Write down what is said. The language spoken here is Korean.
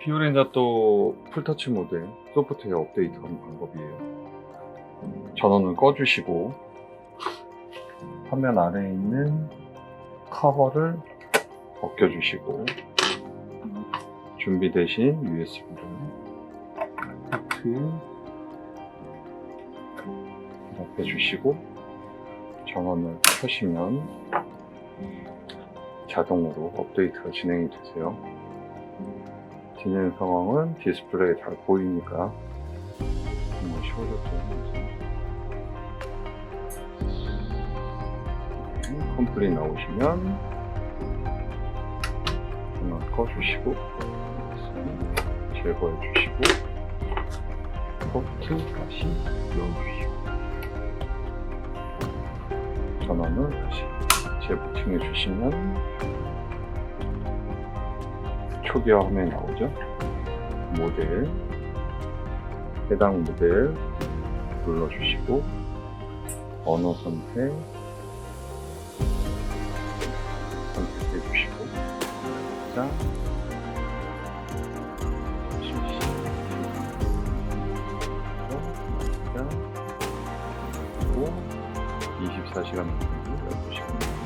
피오렌자 또 풀터치 모드 소프트웨어 업데이트하는 방법이에요. 전원을 꺼주시고 화면 아래에 있는 커버를 벗겨주시고 준비되신 USB를 포트 이렇게 주시고 전원을 켜시면 자동으로 업데이트가 진행이 되세요. 진행 상황은 디스플레이에 잘 보이니까 정말 쉬워졌죠. 네, 컴플릿 나오시면 전원 꺼주시고 제거해 주시고 포트 다시 넣어주시고 전원을 다시 재부팅해 주시면 초기화 화면이 나오죠. 모델. 해당 모델 눌러주시고 언어 선택 선택해 주시고 자 실시. 자 그리고 24시간 해주시고 해주시고